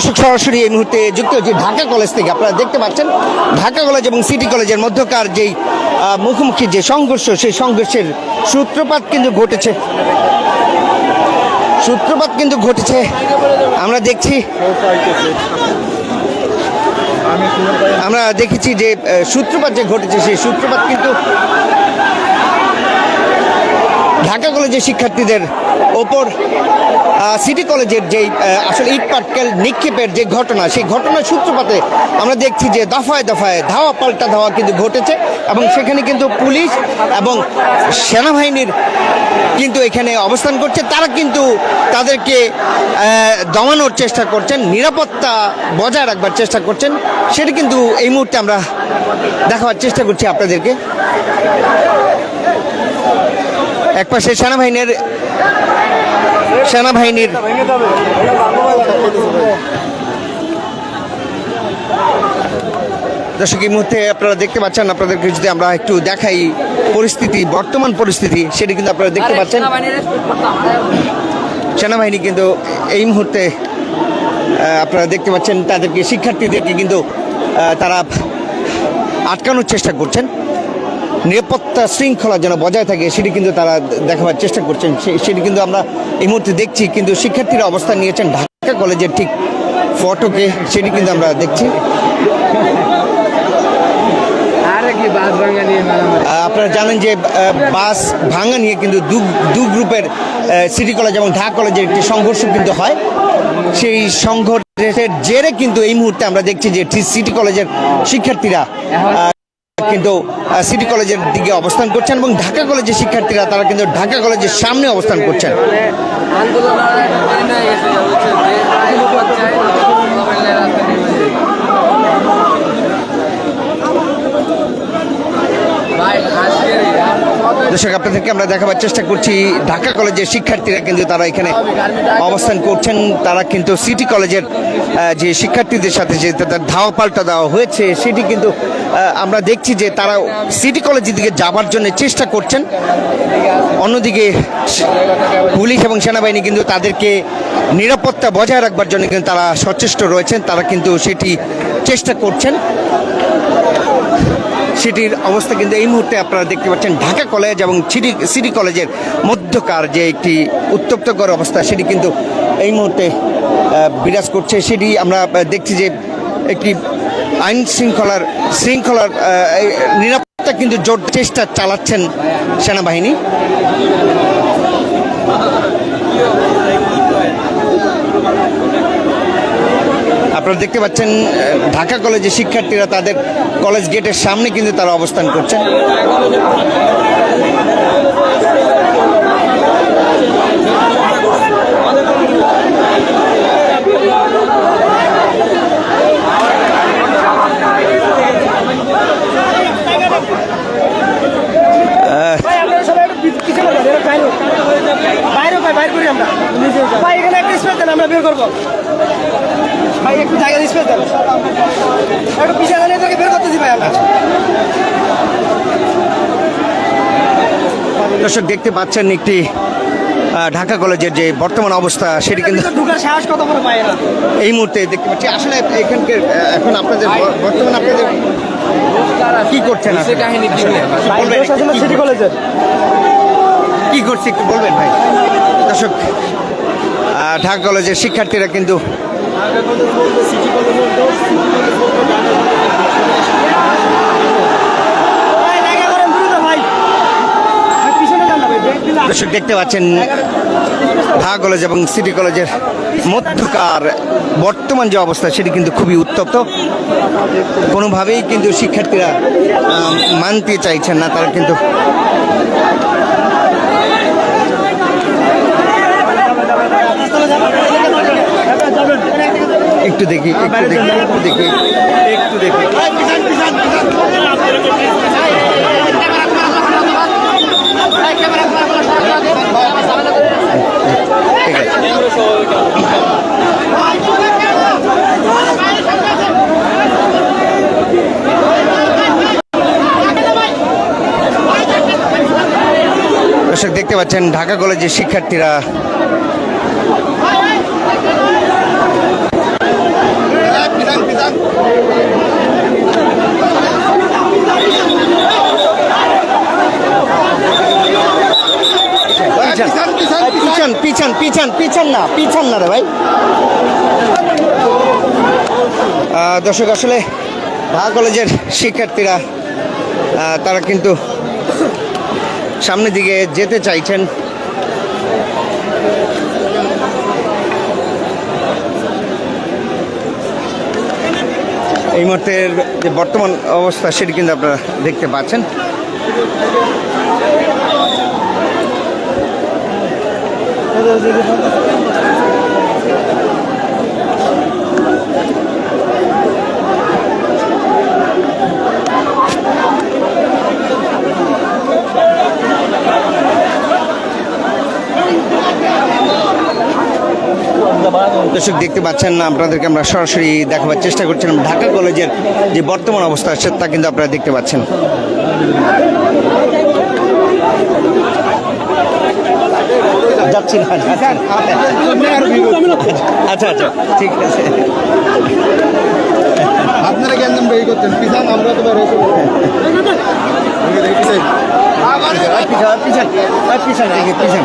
দর্শক সরাসরি এই মুহূর্তে যুক্ত হচ্ছে ঢাকা কলেজ থেকে। আপনারা দেখতে পাচ্ছেন, ঢাকা কলেজ এবং সিটি কলেজের মধ্যকার যেই মুখোমুখি যে সংঘর্ষ, সেই সংঘর্ষের সূত্রপাত কিন্তু ঘটেছে। সূত্রপাত কিন্তু ঘটেছে। আমরা দেখছি, আমরা দেখেছি যে সূত্রপাত যে ঘটেছে, সেই সূত্রপাত কিন্তু ঢাকা কলেজের শিক্ষার্থীদের ওপর সিটি কলেজের যেই আসলে ইট পাটকেল নিক্ষেপের যে ঘটনা, সেই ঘটনার সূত্রপাতে আমরা দেখছি যে দফায় দফায় ধাওয়া, পাল্টা ধাওয়া কিন্তু ঘটেছে এবং সেখানে কিন্তু পুলিশ এবং সেনাবাহিনীর কিন্তু এখানে অবস্থান করছে। তারা কিন্তু তাদেরকে দমানোর চেষ্টা করছেন, নিরাপত্তা বজায় রাখবার চেষ্টা করছেন। সেটা কিন্তু এই মুহূর্তে আমরা দেখাবার চেষ্টা করছি আপনাদেরকে। একপাশে সেনাবাহিনীর সেনাবাহিনীর দর্শক এই মুহূর্তে আপনারা দেখতে পাচ্ছেন আপনাদেরকে যদি আমরা একটু দেখাই পরিস্থিতি বর্তমান পরিস্থিতি সেটি কিন্তু আপনারা দেখতে পাচ্ছেন। সেনাবাহিনী কিন্তু এই মুহূর্তে আপনারা দেখতে পাচ্ছেন তাদেরকে শিক্ষার্থীদেরকে কিন্তু তারা আটকানোর চেষ্টা করছেন। নিরাপত্তা শৃঙ্খলা যেন বজায় থাকে সেটি কিন্তু তারা দেখাবার চেষ্টা করছেন। সেটি কিন্তু আমরা এই মুহূর্তে দেখছি কিন্তু শিক্ষার্থীরা অবস্থান নিয়েছেন ঢাকা কলেজের ঠিক ফটোকে সেটি কিন্তু আমরা দেখছি। আপনারা জানেন যে বাস ভাঙা নিয়ে কিন্তু দু দু গ্রুপের সিটি কলেজ এবং ঢাকা কলেজের একটি সংঘর্ষ কিন্তু হয়। সেই সংঘর্ষের জেরে কিন্তু এই মুহূর্তে আমরা দেখছি যে সিটি কলেজের শিক্ষার্থীরা কিন্তু সিটি কলেজের দিকে অবস্থান করছেন এবং ঢাকা কলেজের শিক্ষার্থীরা তারা কিন্তু ঢাকা কলেজের সামনে অবস্থান করছেন। দর্শক, আপনাদেরকে আমরা দেখাবার চেষ্টা করছি, ঢাকা কলেজের শিক্ষার্থীরা কিন্তু তারা এখানে অবস্থান করছেন। তারা কিন্তু সিটি কলেজের যে শিক্ষার্থীদের সাথে যে তাদের ধাওয়া পাল্টা দেওয়া হয়েছে, সেটি কিন্তু আমরা দেখছি যে তারা সিটি কলেজের দিকে যাবার জন্য চেষ্টা করছেন। অন্যদিকে, পুলিশ এবং সেনাবাহিনী কিন্তু তাদেরকে নিরাপত্তা বজায় রাখবার জন্য কিন্তু তারা সচেষ্ট রয়েছেন। তারা কিন্তু সেটি চেষ্টা করছেন। সিটির অবস্থা কিন্তু এই মুহূর্তে আপনারা দেখতে পাচ্ছেন ঢাকা কলেজ এবং সিটি সিটি কলেজের মধ্যকার যে একটি উত্তপ্তকর অবস্থা, সেটি কিন্তু এই মুহূর্তে বিরাজ করছে। সেটি আমরা দেখছি যে একটি আইন শৃঙ্খলার শৃঙ্খলার নিরাপত্তা কিন্তু জোর চেষ্টা চালাচ্ছেন সেনাবাহিনী। আপনারা দেখতে পাচ্ছেন ঢাকা কলেজের শিক্ষার্থীরা তাদের কলেজ গেটের সামনে কিন্তু তারা অবস্থান করছেন ভাই আপনারা সবাই একটু পিছ- পিছনে যান, এরা বাইরে হোক। বাইরে হোক ভাই, বাইরে করি আমরা। ভাই, এখানে একটা space দেন, আমরা বের করব। ভাই, একটু জায়গা দিয়ে space দেন। একটু পিছিয়ে যান, এদেরকে বের করতেছি ভাই আমরা। দর্শক দেখতে পাচ্ছেন একটি ঢাকা কলেজের যে বর্তমান অবস্থা সেটি কিন্তু এই মুহূর্তে দেখতে পাচ্ছি। আসলে এখানকার এখন আপনাদের বর্তমান আপনাদের কি করছেন কি? করছে একটু বলবেন ভাই। দর্শক ঢাকা কলেজের শিক্ষার্থীরা কিন্তু ভাই, জায়গা করেন দ্রুত ভাই। ভাই, পিছনে যান না ভাই, ব্রেক দিলে দর্শক দেখতে পাচ্ছেন ঢাকা কলেজ এবং সিটি কলেজের মধ্যকার বর্তমান যে অবস্থা, সেটি কিন্তু খুবই উত্তপ্ত। কোনোভাবেই কিন্তু শিক্ষার্থীরা মানতে চাইছেন না, তারা কিন্তু একটু দেখি একটু দেখি একটু দেখি। একটু দেখি। ঠিক আছে। দেখতে পাচ্ছেন ঢাকা কলেজের শিক্ষার্থীরা না, পিছান না রে ভাই। দর্শক, আসলে ঢাকা কলেজের শিক্ষার্থীরা তারা কিন্তু সামনের দিকে যেতে চাইছেন। এই মুহূর্তের যে বর্তমান অবস্থা, সেটি কিন্তু আপনারা দেখতে পাচ্ছেন। দর্শক, দেখতে পাচ্ছেন না, আপনাদেরকে আমরা সরাসরি দেখাবার চেষ্টা করছিলাম। ঢাকা কলেজের যে বর্তমান অবস্থা, সে তা কিন্তু আপনারা দেখতে পাচ্ছেন। যাচ্ছি না আচ্ছা আচ্ছা ঠিক আছে। আপনারা কেন বের করতেন পিছান আমরা তো বের হয়েছি পিছান পিছান পিছান দেখে পিছান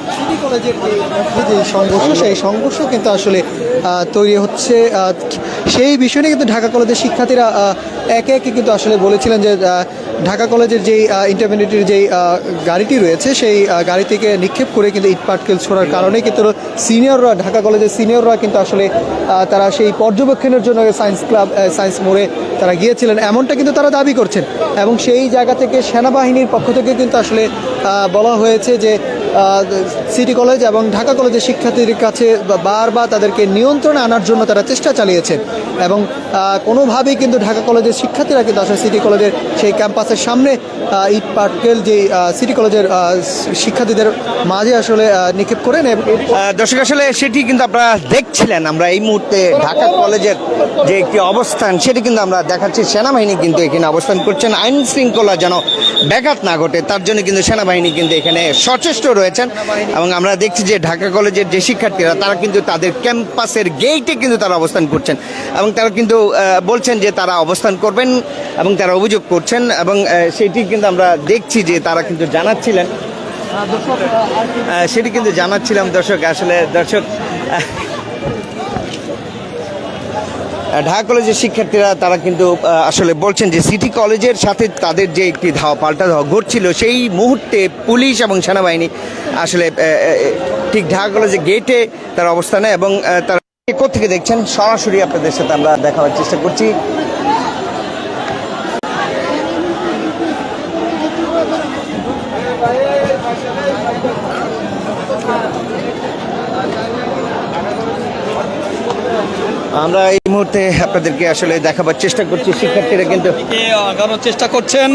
সিটি কলেজের যে সংঘর্ষ, সেই সংঘর্ষ কিন্তু আসলে তৈরি হচ্ছে সেই বিষয় কিন্তু ঢাকা কলেজের শিক্ষার্থীরা একে একে কিন্তু আসলে বলেছিলেন যে ঢাকা কলেজের যেই ইন্টারমিডিয়েটের যেই গাড়িটি রয়েছে, সেই গাড়ি থেকে নিক্ষেপ করে কিন্তু ইট পাটকেল ছোড়ার কারণে কিন্তু সিনিয়ররা ঢাকা কলেজের সিনিয়ররা কিন্তু আসলে তারা সেই পর্যবেক্ষণের জন্য সায়েন্স ক্লাব সায়েন্স মোড়ে তারা গিয়েছিলেন। এমনটা কিন্তু তারা দাবি করছেন। এবং সেই জায়গা থেকে সেনাবাহিনীর পক্ষ থেকে কিন্তু আসলে বলা হয়েছে যে সিটি কলেজ এবং ঢাকা কলেজের শিক্ষার্থীদের কাছে বারবার তাদেরকে নিয়ন্ত্রণে আনার জন্য তারা চেষ্টা চালিয়েছেন এবং কোনোভাবেই কিন্তু ঢাকা কলেজের শিক্ষার্থীরা কিন্তু আসলে সিটি কলেজের সেই ক্যাম্পাসের সামনে ইট পাটকেল যে সিটি কলেজের শিক্ষার্থীদের মাঝে আসলে নিক্ষেপ করেন দর্শক, আসলে সেটি কিন্তু আপনারা দেখছিলেন। আমরা এই মুহূর্তে ঢাকা কলেজের যে একটি অবস্থান, সেটি কিন্তু আমরা দেখাচ্ছি। সেনাবাহিনী কিন্তু এখানে অবস্থান করছেন। আইন শৃঙ্খলা যেন ব্যাঘাত না ঘটে, তার জন্য কিন্তু সেনাবাহিনী কিন্তু এখানে সচেষ্ট রয়েছেন এবং আমরা দেখছি যে ঢাকা কলেজের যে শিক্ষার্থীরা, তারা কিন্তু তাদের ক্যাম্পাসের গেইটে কিন্তু তারা অবস্থান করছেন এবং তারা কিন্তু বলছেন যে তারা অবস্থান করবেন এবং তারা অভিযোগ করছেন এবং সেটি কিন্তু আমরা দেখছি যে তারা কিন্তু জানাচ্ছিলেন। সেটি কিন্তু জানাচ্ছিলাম দর্শক, আসলে দর্শক ঢাকা কলেজের শিক্ষার্থীরা, তারা কিন্তু আসলে বলছেন যে সিটি কলেজের সাথে তাদের যে একটি ধাওয়া, পাল্টা ধাওয়া ঘটছিল, সেই মুহূর্তে পুলিশ এবং সেনাবাহিনী আসলে ঠিক ঢাকা কলেজের গেটে তার অবস্থানে এবং তারা কোথেকে দেখছেন? সরাসরি আপনাদের সাথে আমরা দেখাবার চেষ্টা করছি। আমরা এই মুহূর্তে আপনাদেরকে আসলে দেখাবার চেষ্টা করছি। শিক্ষার্থীরা কিন্তু চেষ্টা করছেন?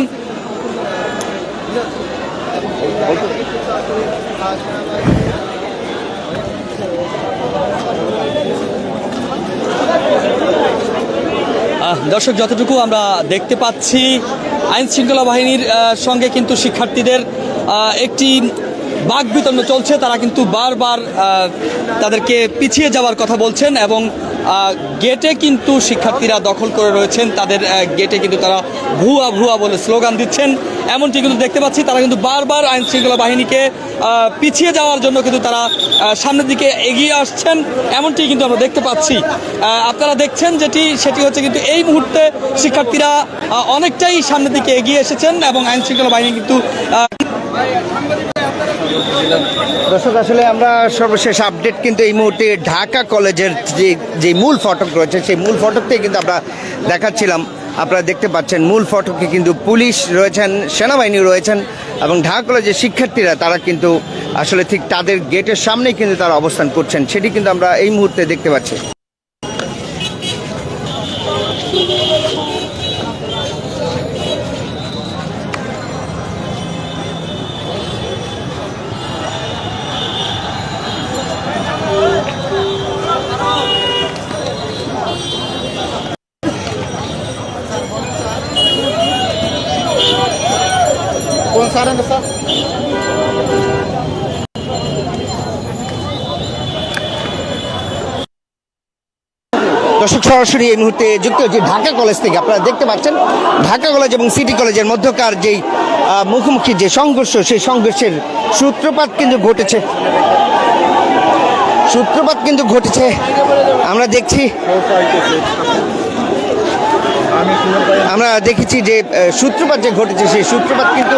দর্শক, যতটুকু আমরা দেখতে পাচ্ছি, আইন শৃঙ্খলা বাহিনীর সঙ্গে কিন্তু শিক্ষার্থীদের একটি বাঘ বিতণ্ড চলছে। তারা কিন্তু বারবার তাদেরকে পিছিয়ে যাওয়ার কথা বলছেন এবং গেটে কিন্তু শিক্ষার্থীরা দখল করে রয়েছেন। তাদের গেটে কিন্তু তারা ভুয়া ভুয়া বলে স্লোগান দিচ্ছেন। এমনটি কিন্তু দেখতে পাচ্ছি, তারা কিন্তু বারবার আইন শৃঙ্খলা বাহিনীকে পিছিয়ে যাওয়ার জন্য কিন্তু তারা সামনের দিকে এগিয়ে আসছেন। এমনটি কিন্তু আমরা দেখতে পাচ্ছি। আপনারা দেখছেন যেটি, সেটি হচ্ছে কিন্তু এই মুহূর্তে শিক্ষার্থীরা অনেকটাই সামনের দিকে এগিয়ে এসেছেন এবং আইন শৃঙ্খলা বাহিনী কিন্তু দর্শক, আসলে আমরা সর্বশেষ আপডেট কিন্তু এই মুহূর্তে ঢাকা কলেজের যে যে মূল ফটক রয়েছে, সেই মূল ফটক থেকে কিন্তু আমরা দেখাচ্ছিলাম। আপনারা দেখতে পাচ্ছেন, মূল ফটকে কিন্তু পুলিশ রয়েছেন, সেনাবাহিনী রয়েছেন এবং ঢাকা কলেজের শিক্ষার্থীরা, তারা কিন্তু আসলে ঠিক তাদের গেটের সামনেই কিন্তু তারা অবস্থান করছেন। সেটি কিন্তু আমরা এই মুহূর্তে দেখতে পাচ্ছি। సార్ দর্শক, সরাসরি এই মুহূর্তে যুক্ত হচ্ছে ঢাকা কলেজ থেকে। আপনারা দেখতে পাচ্ছেন, ঢাকা কলেজ এবং সিটি কলেজের মধ্যকার যেই মুখোমুখি যে সংঘর্ষ, সেই সংঘর্ষের সূত্রপাত কিন্তু ঘটেছে। সূত্রপাত কিন্তু ঘটেছে। আমরা দেখছি আমরা দেখেছি যে সূত্রপাত যে ঘটেছে সেই সূত্রপাত কিন্তু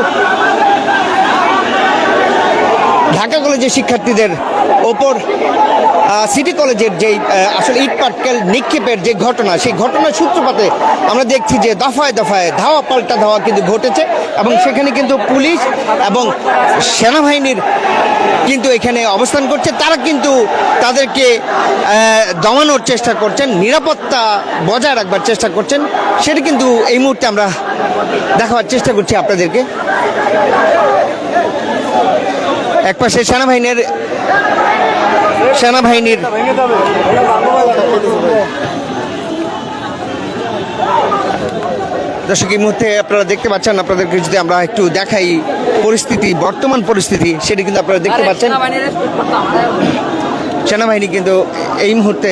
ঢাকা কলেজের শিক্ষার্থীদের ওপর সিটি কলেজের যেই আসলে ইট পাটকেল নিক্ষেপের যে ঘটনা, সেই ঘটনার সূত্রপাতে আমরা দেখছি যে দফায় দফায় ধাওয়া, পাল্টা ধাওয়া কিন্তু ঘটেছে এবং সেখানে কিন্তু পুলিশ এবং সেনাবাহিনীর কিন্তু এখানে অবস্থান করছে। তারা কিন্তু তাদেরকে দমানোর চেষ্টা করছেন, নিরাপত্তা বজায় রাখবার চেষ্টা করছেন। সেটা কিন্তু এই মুহূর্তে আমরা দেখাবার চেষ্টা করছি আপনাদেরকে। একপাশে সেনাবাহিনীর সেনাবাহিনীর দর্শক এই মুহূর্তে আপনারা দেখতে পাচ্ছেন আপনাদেরকে যদি আমরা একটু দেখাই পরিস্থিতি বর্তমান পরিস্থিতি সেটি কিন্তু আপনারা দেখতে পাচ্ছেন। সেনাবাহিনী কিন্তু এই মুহূর্তে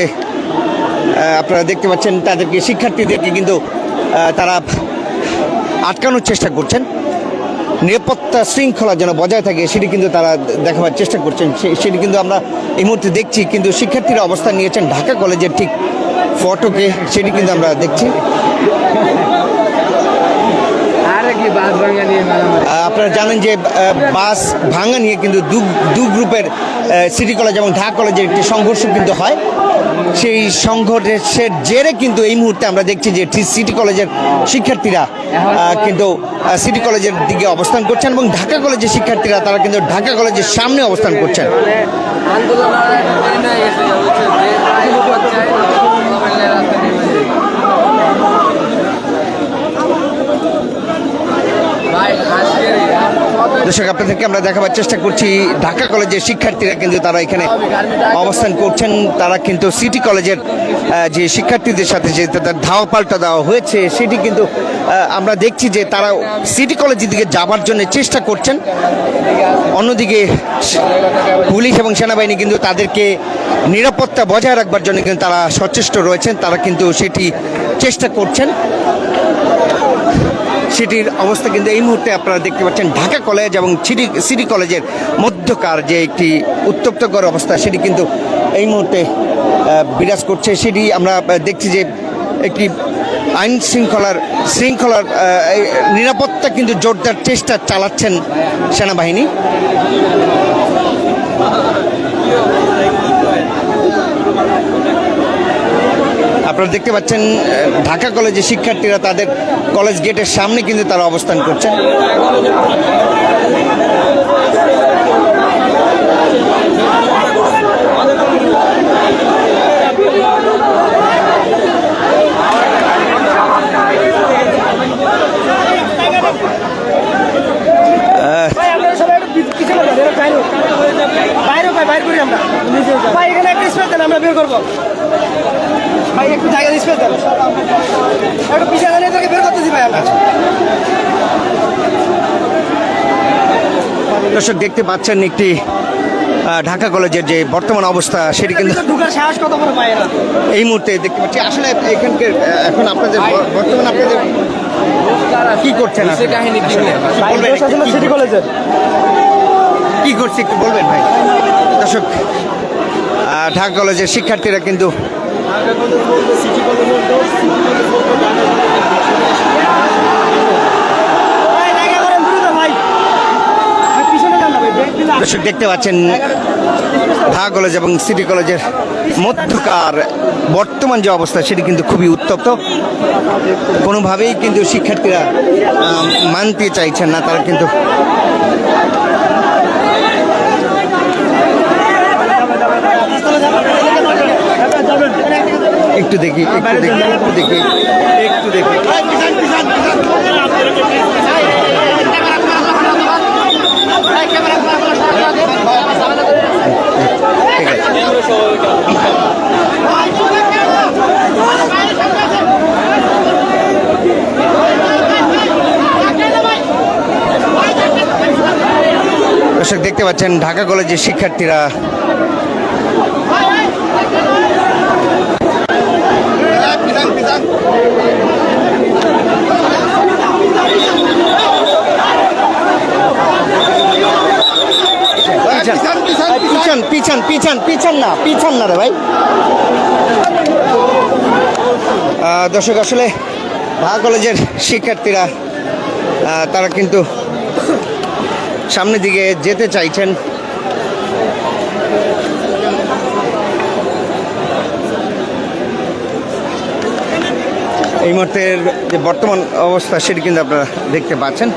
আপনারা দেখতে পাচ্ছেন তাদেরকে শিক্ষার্থীদেরকে কিন্তু তারা আটকানোর চেষ্টা করছেন। নিরাপত্তা শৃঙ্খলা যেন বজায় থাকে সেটি কিন্তু তারা দেখাবার চেষ্টা করছেন। সেটি কিন্তু আমরা এই মুহূর্তে দেখছি কিন্তু শিক্ষার্থীরা অবস্থান নিয়েছেন ঢাকা কলেজের ঠিক ফটোকে সেটি কিন্তু আমরা দেখছি। আপনারা জানেন যে বাস ভাঙা নিয়ে কিন্তু দু গ্রুপের সিটি কলেজ এবং ঢাকা কলেজের একটি সংঘর্ষ কিন্তু হয়। সেই সংঘর্ষের জেরে কিন্তু এই মুহূর্তে আমরা দেখছি যে সিটি কলেজের শিক্ষার্থীরা কিন্তু সিটি কলেজের দিকে অবস্থান করছেন এবং ঢাকা কলেজের শিক্ষার্থীরা তারা কিন্তু ঢাকা কলেজের সামনে অবস্থান করছেন। দর্শক, আপনাদেরকে আমরা দেখাবার চেষ্টা করছি, ঢাকা কলেজের শিক্ষার্থীরা কিন্তু তারা এখানে অবস্থান করছেন। তারা কিন্তু সিটি কলেজের যে শিক্ষার্থীদের সাথে যে তাদের ধাওয়া পাল্টা দেওয়া হয়েছে, সেটি কিন্তু আমরা দেখছি যে তারা সিটি কলেজের দিকে যাবার জন্য চেষ্টা করছেন। অন্যদিকে, পুলিশ এবং সেনাবাহিনী কিন্তু তাদেরকে নিরাপত্তা বজায় রাখবার জন্য কিন্তু তারা সচেষ্ট রয়েছেন। তারা কিন্তু সেটি চেষ্টা করছেন। সেটির অবস্থা কিন্তু এই মুহূর্তে আপনারা দেখতে পাচ্ছেন ঢাকা কলেজ এবং সিটি সিটি কলেজের মধ্যকার যে একটি উত্তপ্তকর অবস্থা, সেটি কিন্তু এই মুহূর্তে বিরাজ করছে। সেটি আমরা দেখছি যে একটি আইন শৃঙ্খলার শৃঙ্খলার নিরাপত্তা কিন্তু জোরদার চেষ্টা চালাচ্ছেন সেনাবাহিনী। আপনারা দেখতে পাচ্ছেন ঢাকা কলেজের শিক্ষার্থীরা তাদের কলেজ গেটের সামনে কিন্তু তারা অবস্থান করছেন ভাই আপনারা সবাই একটু পি- পিছনে যান, এরা বাইরে হোক। বাইরে হোক ভাই, বাইরে করি আমরা। ভাই এখানে একটা স্পেস দেন আমরা বের করব ভাই একটু জায়গা স্পেস দেন একটু পিছিয়ে দেন এদেরকে বের করতেছি ভাই আমরা দর্শক দেখতে পাচ্ছেন একটি ঢাকা কলেজের যে বর্তমান অবস্থা সেটি কিন্তু এই মুহূর্তে দেখতে পাচ্ছি। আসলে এখানকার এখন আপনাদের বর্তমান আপনাদের কি করছেন সিটি কলেজের কি করছে একটু বলবেন ভাই? দর্শক ঢাকা কলেজের শিক্ষার্থীরা কিন্তু ভাই জায়গা করেন দ্রুত ভাই ভাই পিছনে যান না ভাই ব্রেক দিলে দর্শক দেখতে পাচ্ছেন ঢাকা কলেজ এবং সিটি কলেজের মধ্যকার বর্তমান যে অবস্থা, সেটি কিন্তু খুবই উত্তপ্ত। কোনোভাবেই কিন্তু শিক্ষার্থীরা মানতে চাইছেন না, তারা কিন্তু একটু দেখি একটু দেখি একটু দেখি। একটু দেখি। দর্শক দেখতে পাচ্ছেন, ঢাকা কলেজের শিক্ষার্থীরা। পিছন পিছন পিছন পিছন না পিছন না রে ভাই। দর্শক, আসলে ঢাকা কলেজের শিক্ষার্থীরা তারা কিন্তু সামনের দিকে যেতে চাইছেন। এই মুহূর্তের যে বর্তমান অবস্থা সেটি কিন্তু আপনারা দেখতে পাচ্ছেন।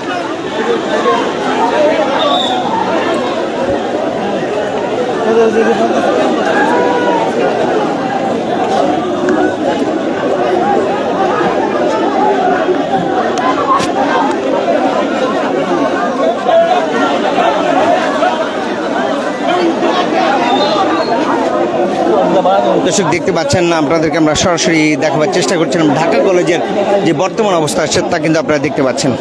দর্শক দেখতে পাচ্ছেন না আপনাদেরকে আমরা সরাসরি দেখাবার চেষ্টা করছিলাম। ঢাকা কলেজের যে বর্তমান অবস্থা সে তা কিন্তু আপনারা দেখতে পাচ্ছেন।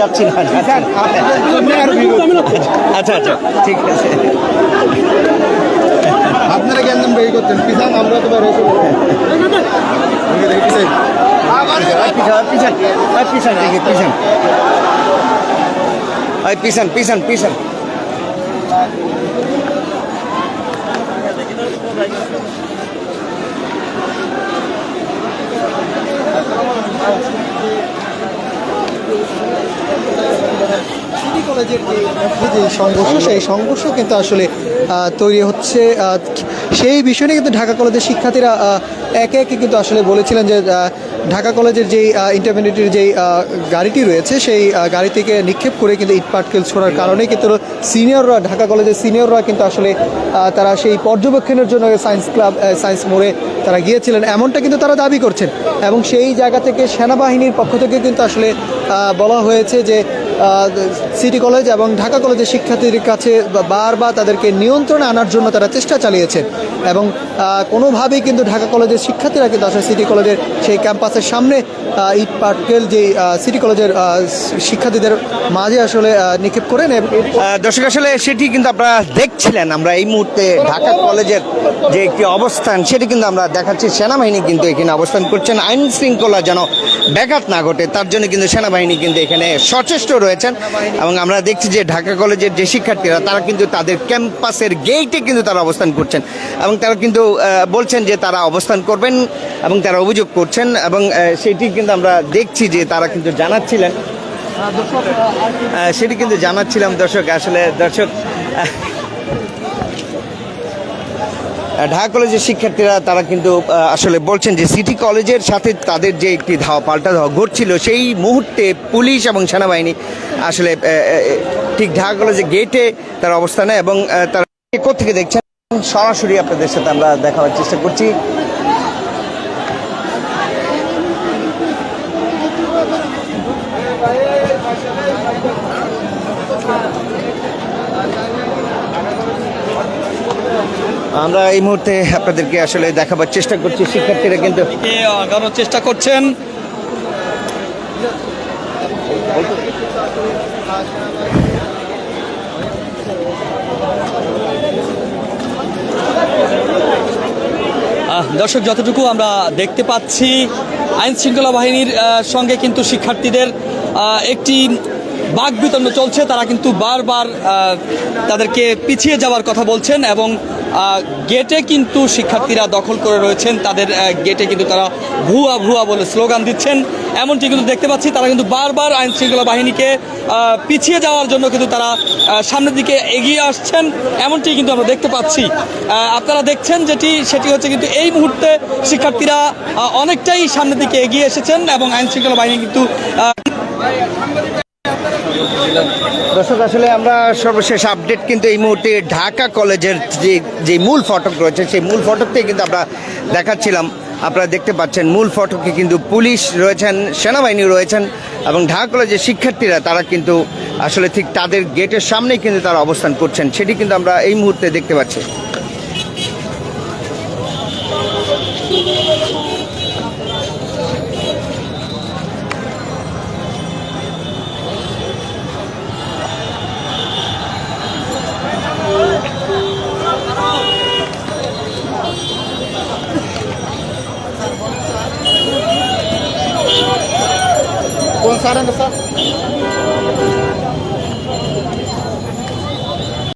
যাচ্ছি না আচ্ছা আচ্ছা ঠিক আছে। আপনারা কেন বের করতেন পিছান আমরা তো বের পিছন পিছন পিছন। পিছন পিছন পিছন পিছন। কলেজের যে সংঘর্ষ সেই সংঘর্ষ কিন্তু আসলে তৈরি হচ্ছে সেই বিষয় নিয়ে কিন্তু ঢাকা কলেজের শিক্ষার্থীরা একে একে কিন্তু আসলে বলেছিলেন যে ঢাকা কলেজের যেই ইন্টারমিডিয়েটের যেই গাড়িটি রয়েছে সেই আহ, গাড়ি থেকে নিক্ষেপ করে কিন্তু ইট পাটকেল ছোড়ার কারণে কিন্তু সিনিয়ররা ঢাকা কলেজের সিনিয়ররা কিন্তু আসলে তারা সেই পর্যবেক্ষণের জন্য সায়েন্স ক্লাব সায়েন্স মোড়ে তারা গিয়েছিলেন। এমনটা কিন্তু তারা দাবি করছেন। এবং সেই জায়গা থেকে সেনাবাহিনীর পক্ষ থেকে কিন্তু আসলে বলা হয়েছে যে সিটি কলেজ এবং ঢাকা কলেজের শিক্ষার্থীদের কাছে বারবার তাদেরকে নিয়ন্ত্রণে আনার জন্য তারা চেষ্টা চালিয়েছে। এবং কোনোভাবেই কিন্তু ঢাকা কলেজের শিক্ষার্থীরা কিন্তু আসলে সিটি কলেজের সেই ক্যাম্পাসের সামনে ইট পাটকেল যে সিটি কলেজের শিক্ষার্থীদের মাঝে আসলে নিক্ষেপ করেন দর্শক, আসলে সেটি কিন্তু আপনারা দেখছিলেন। আমরা এই মুহূর্তে ঢাকা কলেজের যে একটি অবস্থান, সেটি কিন্তু আমরা দেখাচ্ছি। সেনাবাহিনী কিন্তু এখানে অবস্থান করছেন। আইন শৃঙ্খলা যেন ব্যাঘাত না ঘটে, তার জন্য কিন্তু সেনাবাহিনী কিন্তু এখানে সচেষ্ট রয়েছেন এবং আমরা দেখছি যে ঢাকা কলেজের যে শিক্ষার্থীরা, তারা কিন্তু তাদের ক্যাম্পাসের গেইটে কিন্তু তারা অবস্থান করছেন এবং তারা কিন্তু বলছেন যে তারা অবস্থান করবেন এবং তারা অভিযোগ করছেন এবং সেটি কিন্তু আমরা দেখছি যে তারা কিন্তু জানাচ্ছিলেন। সেটি কিন্তু জানাচ্ছিলাম দর্শক। আসলে দর্শক ঢাকা কলেজের শিক্ষার্থীরা তারা কিন্তু আসলে বলছেন যে সিটি কলেজের সাথে তাদের যে একটি ধাওয়া, পাল্টা ধাওয়া ঘটছিল, সেই মুহূর্তে পুলিশ এবং সেনাবাহিনী আসলে ঠিক ঢাকা কলেজের গেটে তারা অবস্থানে এবং তারা কোথেকে দেখছেন? সরাসরি আপনাদের সাথে আমরা দেখাবার চেষ্টা করছি। আমরা এই মুহূর্তে আপনাদেরকে আসলে দেখাবার চেষ্টা করছি। শিক্ষার্থীরা কিন্তু চেষ্টা করছেন। দর্শক, যতটুকু আমরা দেখতে পাচ্ছি, আইন শৃঙ্খলা বাহিনীর সঙ্গে কিন্তু শিক্ষার্থীদের একটি বাঘ বিতণ্ড চলছে। তারা কিন্তু বারবার তাদেরকে পিছিয়ে যাওয়ার কথা বলছেন এবং গেটে কিন্তু শিক্ষার্থীরা দখল করে রয়েছেন। তাদের গেটে কিন্তু তারা ভুয়া ভুয়া বলে স্লোগান দিচ্ছেন। এমনটি কিন্তু দেখতে পাচ্ছি, তারা কিন্তু বারবার আইন শৃঙ্খলা বাহিনীকে পিছিয়ে যাওয়ার জন্য কিন্তু তারা সামনের দিকে এগিয়ে আসছেন। এমনটি কিন্তু আমরা দেখতে পাচ্ছি। আপনারা দেখছেন যেটি, সেটি হচ্ছে কিন্তু এই মুহূর্তে শিক্ষার্থীরা অনেকটাই সামনের দিকে এগিয়ে এসেছেন এবং আইন শৃঙ্খলা বাহিনী কিন্তু দর্শক, আসলে আমরা সর্বশেষ আপডেট কিন্তু এই মুহূর্তে ঢাকা কলেজের যে যে মূল ফটক রয়েছে, সেই মূল ফটক থেকে কিন্তু আমরা দেখাচ্ছিলাম। আপনারা দেখতে পাচ্ছেন মূল ফটকে কিন্তু পুলিশ রয়েছেন, সেনাবাহিনী রয়েছেন এবং ঢাকা কলেজের শিক্ষার্থীরা, তারা কিন্তু আসলে ঠিক তাদের গেটের সামনেই কিন্তু তারা অবস্থান করছেন। সেটি কিন্তু আমরা এই মুহূর্তে দেখতে পাচ্ছি। কোন স্যার